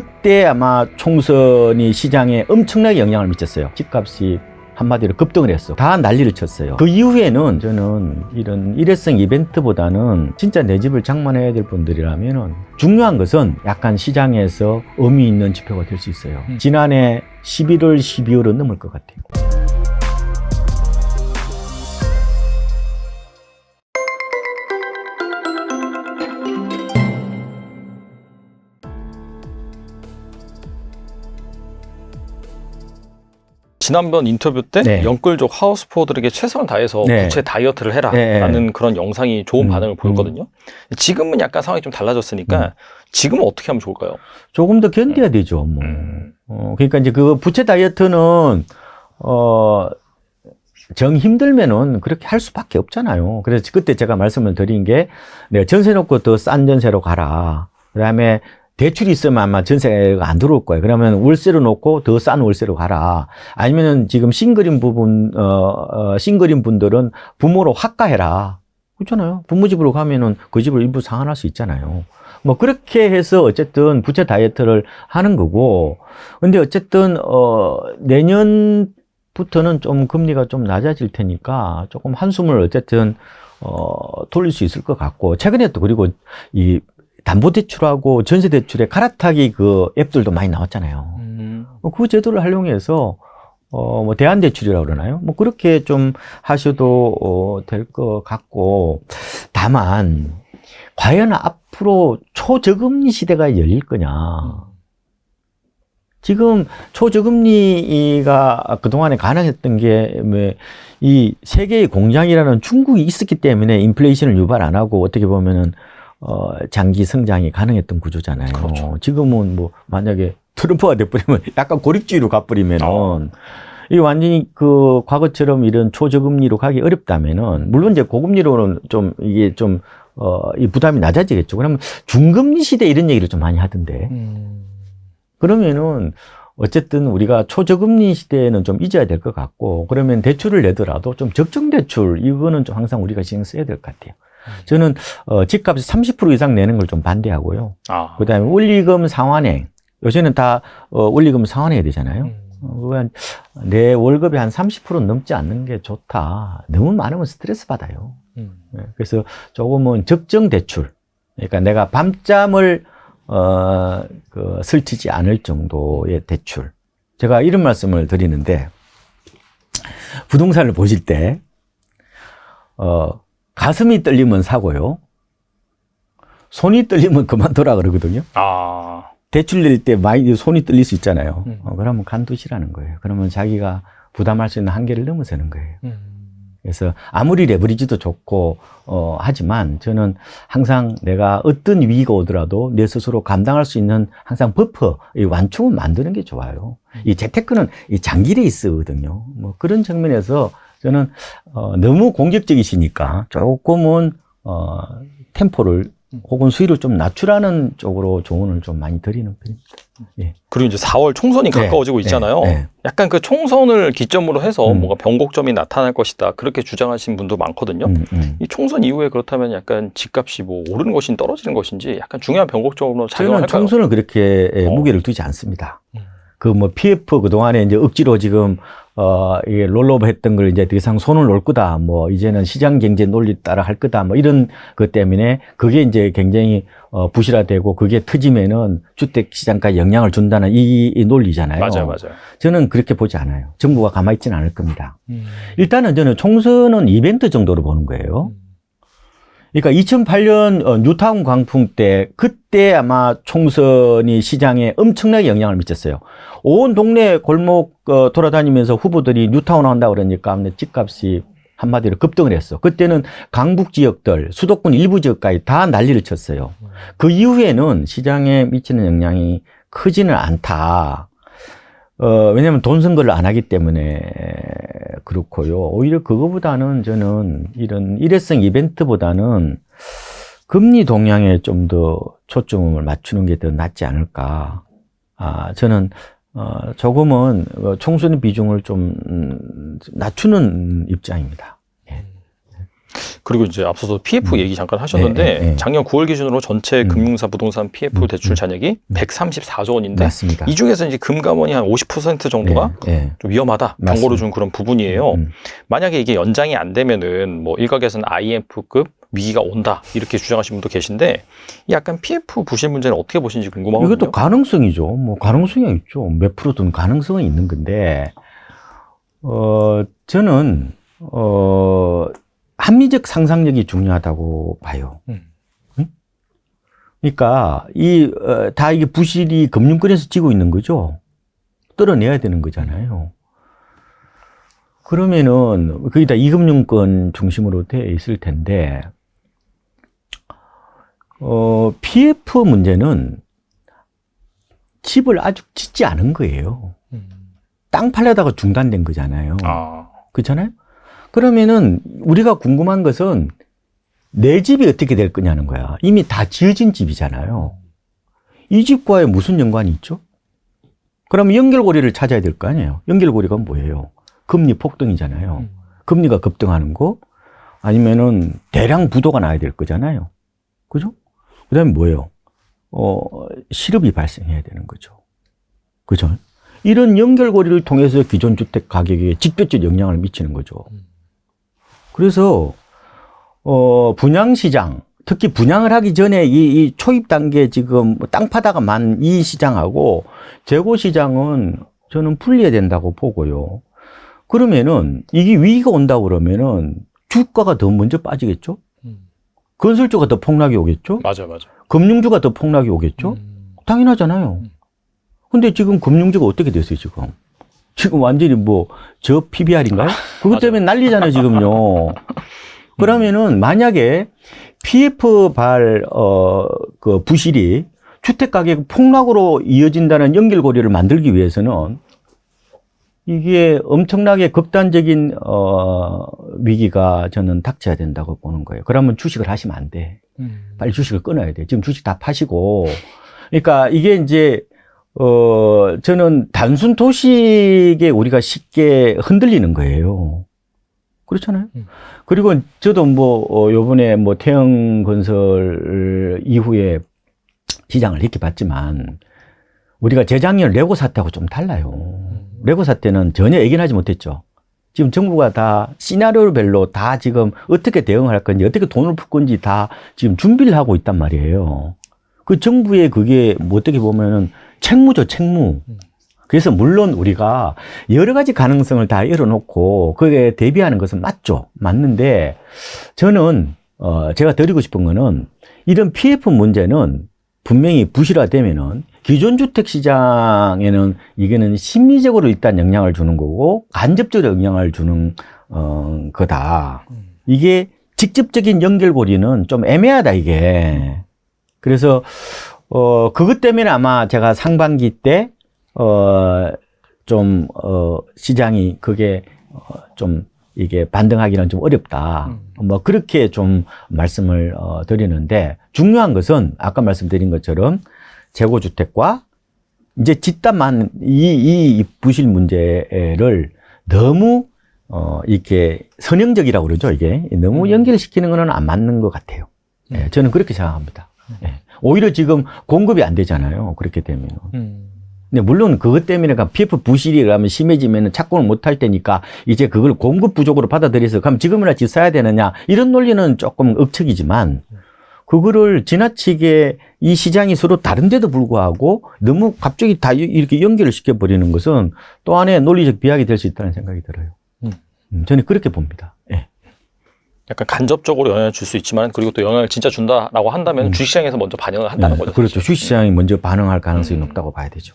그때 아마 총선이 시장에 엄청나게 영향을 미쳤어요. 집값이 한마디로 급등을 했어. 다 난리를 쳤어요. 그 이후에는 저는 이런 일회성 이벤트보다는 진짜 내 집을 장만해야 될 분들이라면은 중요한 것은 약간 시장에서 의미 있는 지표가 될 수 있어요. 음. 지난해 11월, 12월은 넘을 것 같아요. 지난번 인터뷰 때 네. 영끌족 하우스포들에게 최선을 다해서 네. 부채 다이어트를 네. 해라라는 그런 영상이 좋은 음, 반응을 보였거든요. 지금은 약간 상황이 좀 달라졌으니까 음. 지금은 어떻게 하면 좋을까요? 조금 더 견뎌야 되죠, 뭐. 음. 어, 그러니까 이제 그 부채 다이어트는, 어, 정 힘들면은 그렇게 할 수밖에 없잖아요. 그래서 그때 제가 말씀을 드린 게, 내가 전세 놓고 더 싼 전세로 가라. 그 다음에 대출이 있으면 아마 전세가 안 들어올 거예요. 그러면 월세로 놓고 더 싼 월세로 가라. 아니면은 지금 싱글인 부분, 어, 어, 싱글인 분들은 부모로 확가해라. 그렇잖아요. 부모 집으로 가면은 그 집을 일부 상환할 수 있잖아요. 뭐 그렇게 해서 어쨌든 부채 다이어트를 하는 거고 근데 어쨌든 어 내년부터는 좀 금리가 좀 낮아질 테니까 조금 한숨을 어쨌든 어 돌릴 수 있을 것 같고 최근에 또 그리고 이 담보대출하고 전세대출에 갈아타기 그 앱들도 많이 나왔잖아요. 음. 어, 그 제도를 활용해서 어, 뭐, 대안대출이라고 그러나요? 뭐, 그렇게 좀 하셔도, 어, 될 것 같고, 다만, 과연 앞으로 초저금리 시대가 열릴 거냐. 지금 초저금리가 그동안에 가능했던 게, 뭐, 이 세계의 공장이라는 중국이 있었기 때문에 인플레이션을 유발 안 하고 어떻게 보면은, 어, 장기 성장이 가능했던 구조잖아요. 그렇죠. 지금은 뭐, 만약에 트럼프가 돼버리면 약간 고립주의로 가버리면은, 어. 이 완전히 그 과거처럼 이런 초저금리로 가기 어렵다면은, 물론 이제 고금리로는 좀 이게 좀, 어, 이 부담이 낮아지겠죠. 그러면 중금리 시대 이런 얘기를 좀 많이 하던데. 음. 그러면은 어쨌든 우리가 초저금리 시대에는 좀 잊어야 될 것 같고 그러면 대출을 내더라도 좀 적정 대출 이거는 좀 항상 우리가 신경 써야 될 것 같아요. 저는 어, 집값이 30% 이상 내는 걸 좀 반대하고요. 아. 그다음에 원리금 상환행 요새는 다 어, 원리금 상환해야 되잖아요. 음. 어, 내 월급이 한 30% 넘지 않는 게 좋다. 너무 많으면 스트레스 받아요. 음. 예, 그래서 조금은 적정 대출. 그러니까 내가 밤잠을 어, 그, 설치지 않을 정도의 대출. 제가 이런 말씀을 드리는데, 부동산을 보실 때, 어, 가슴이 떨리면 사고요. 손이 떨리면 그만둬라 그러거든요. 아. 대출 낼 때 많이 손이 떨릴 수 있잖아요. 음. 어, 그러면 간두시라는 거예요. 그러면 자기가 부담할 수 있는 한계를 넘어서는 거예요. 음. 그래서 아무리 레버리지도 좋고 어 하지만 저는 항상 내가 어떤 위기가 오더라도 내 스스로 감당할 수 있는 항상 버퍼 이 완충을 만드는 게 좋아요. 이 재테크는 이 장기 레이스거든요. 뭐 그런 측면에서 저는 어 너무 공격적이시니까 조금은 어 템포를 혹은 수위를 좀 낮추라는 쪽으로 조언을 좀 많이 드리는 편입니다. 그리고 이제 4월 총선이 네, 가까워지고 네, 있잖아요. 네. 약간 그 총선을 기점으로 해서 음. 뭔가 변곡점이 나타날 것이다. 그렇게 주장하시는 분도 많거든요. 음, 음. 이 총선 이후에 그렇다면 약간 집값이 뭐 오르는 것인지 떨어지는 것인지 약간 중요한 변곡점으로 저는 작용할까요? 총선을 그렇게 예, 어. 무게를 두지 않습니다. 음. 그뭐 PF 그동안에 이제 억지로 지금 어 이게 롤러버 했던 걸 이제 더 이상 손을 놓을 거다. 뭐 이제는 시장 경제 논리 따라 할 거다. 뭐 이런 것 때문에 그게 이제 굉장히 어 부실화되고 그게 터지면은 주택 시장까지 영향을 준다는 이, 이 논리잖아요. 맞아요, 맞아요. 저는 그렇게 보지 않아요. 정부가 가만히 있지는 않을 겁니다. 음. 일단은 저는 총선은 이벤트 정도로 보는 거예요. 그러니까 2008년 어, 뉴타운 광풍 때 그때 아마 총선이 시장에 엄청나게 영향을 미쳤어요. 온 동네 골목 어, 돌아다니면서 후보들이 뉴타운 한다 그러니까 집값이 한마디로 급등을 했어. 그때는 강북 지역들, 수도권 일부 지역까지 다 난리를 쳤어요. 그 이후에는 시장에 미치는 영향이 크지는 않다. 어, 왜냐면 돈 선거를 안 하기 때문에 그렇고요. 오히려 그거보다는 저는 이런 일회성 이벤트보다는 금리 동향에 좀 더 초점을 맞추는 게 더 낫지 않을까. 아, 저는 어, 조금은 어, 총선 비중을 좀 음, 낮추는 입장입니다. 그리고 이제 앞서서 PF 얘기 잠깐 하셨는데 네, 네, 네. 작년 9월 기준으로 전체 음. 금융사 부동산 PF 음, 대출 음. 잔액이 음. 134조 원인데 맞습니다. 이 중에서 이제 금감원이 한 50% 정도가 예, 예. 좀 위험하다. 경고를 준 그런 부분이에요. 음, 만약에 이게 연장이 안 되면은 뭐 일각에서는 IMF급 위기가 온다 이렇게 주장하시는 분도 계신데 이 약간 PF 부실 문제는 어떻게 보시는지 궁금하거든요. 이것도 가능성이죠. 뭐 가능성이 있죠. 몇 프로든 가능성은 있는 건데 어 저는 어 합리적 상상력이 중요하다고 봐요. 음. 그러니까 이 다 이게 부실이 금융권에서 지고 있는 거죠. 떨어내야 되는 거잖아요. 그러면은 거의 다 이금융권 중심으로 되어 있을 텐데 어 PF 문제는 집을 아직 짓지 않은 거예요. 음. 땅 팔려다가 중단된 거잖아요. 아, 그렇잖아요? 그러면은 우리가 궁금한 것은 내 집이 어떻게 될 거냐는 거야. 이미 다 지어진 집이잖아요. 이 집과의 무슨 연관이 있죠? 그러면 연결고리를 찾아야 될 거 아니에요. 연결고리가 뭐예요? 금리 폭등이잖아요. 음. 금리가 급등하는 거 아니면은 대량 부도가 나야 될 거잖아요. 그죠? 그 다음에 뭐예요? 어, 실업이 발생해야 되는 거죠. 그죠? 이런 연결고리를 통해서 기존 주택 가격에 직접적 영향을 미치는 거죠. 음. 그래서, 어, 분양시장, 특히 분양을 하기 전에 이, 이 초입 단계 지금 땅 파다가 만 이 시장하고 재고 시장은 저는 풀려야 된다고 보고요. 그러면은 이게 위기가 온다고 그러면은 주가가 더 먼저 빠지겠죠? 음. 건설주가 더 폭락이 오겠죠? 맞아, 맞아. 금융주가 더 폭락이 오겠죠? 음. 당연하잖아요. 음. 근데 지금 금융주가 어떻게 됐어요, 지금? 지금 완전히 뭐, 저 PBR인가요? 그것. 때문에 난리잖아요, 지금요. 그러면은 만약에 PF 발, 어, 그 부실이 주택 가격 폭락으로 이어진다는 연결고리를 만들기 위해서는 이게 엄청나게 극단적인, 어, 위기가 저는 닥쳐야 된다고 보는 거예요. 그러면 주식을 하시면 안 돼. 음. 빨리 주식을 끊어야 돼. 지금 주식 다 파시고. 그러니까 이게 이제, 어, 저는 단순 도식에 우리가 쉽게 흔들리는 거예요. 그렇잖아요. 음. 그리고 저도 뭐, 어, 요번에 뭐 태영 건설 이후에 시장을 이렇게 봤지만 우리가 재작년 레고 사태하고 좀 달라요. 레고 사태는 전혀 예견하지 못했죠. 지금 정부가 다 시나리오별로 다 지금 어떻게 대응을 할 건지 어떻게 돈을 풀 건지 다 지금 준비를 하고 있단 말이에요. 그 정부의 그게 뭐 어떻게 보면은 책무죠, 책무. 그래서 물론 우리가 여러 가지 가능성을 다 열어놓고 그에 대비하는 것은 맞죠. 맞는데 저는 어 제가 드리고 싶은 거는 이런 PF 문제는 분명히 부실화되면은 기존 주택 시장에는 이거는 심리적으로 일단 영향을 주는 거고 간접적으로 영향을 주는 어 거다. 음. 이게 직접적인 연결고리는 좀 애매하다 이게. 그래서 어 그것 때문에 아마 제가 상반기 때 어 좀 어 시장이 그게 어 좀 이게 반등하기는 좀 어렵다. 뭐 그렇게 좀 말씀을 어 드리는데 중요한 것은 아까 말씀드린 것처럼 재고 주택과 이제 짓다만 이, 이 부실 문제를 너무 어 이렇게 선형적이라고 그러죠 이게 너무 음. 연결시키는 거는 안 맞는 것 같아요. 예, 저는 그렇게 생각합니다. 예. 오히려 지금 공급이 안 되잖아요. 그렇게 되면. 음. 근데 물론 그것 때문에 그 PF 부실이 그러면 심해지면 착공을 못 할 테니까 이제 그걸 공급 부족으로 받아들여서 그럼 지금이나 집 사야 되느냐 이런 논리는 조금 억측이지만 그거를 지나치게 이 시장이 서로 다른데도 불구하고 너무 갑자기 다 이렇게 연결을 시켜버리는 것은 또 하나의 논리적 비약이 될 수 있다는 생각이 들어요. 음. 음, 저는 그렇게 봅니다. 예. 약간 간접적으로 영향을 줄 수 있지만 그리고 또 영향을 진짜 준다라고 한다면 음. 주식시장에서 먼저 반영을 한다는 예, 거죠. 그렇죠. 사실. 주식시장이 먼저 반응할 가능성이 음. 높다고 봐야 되죠.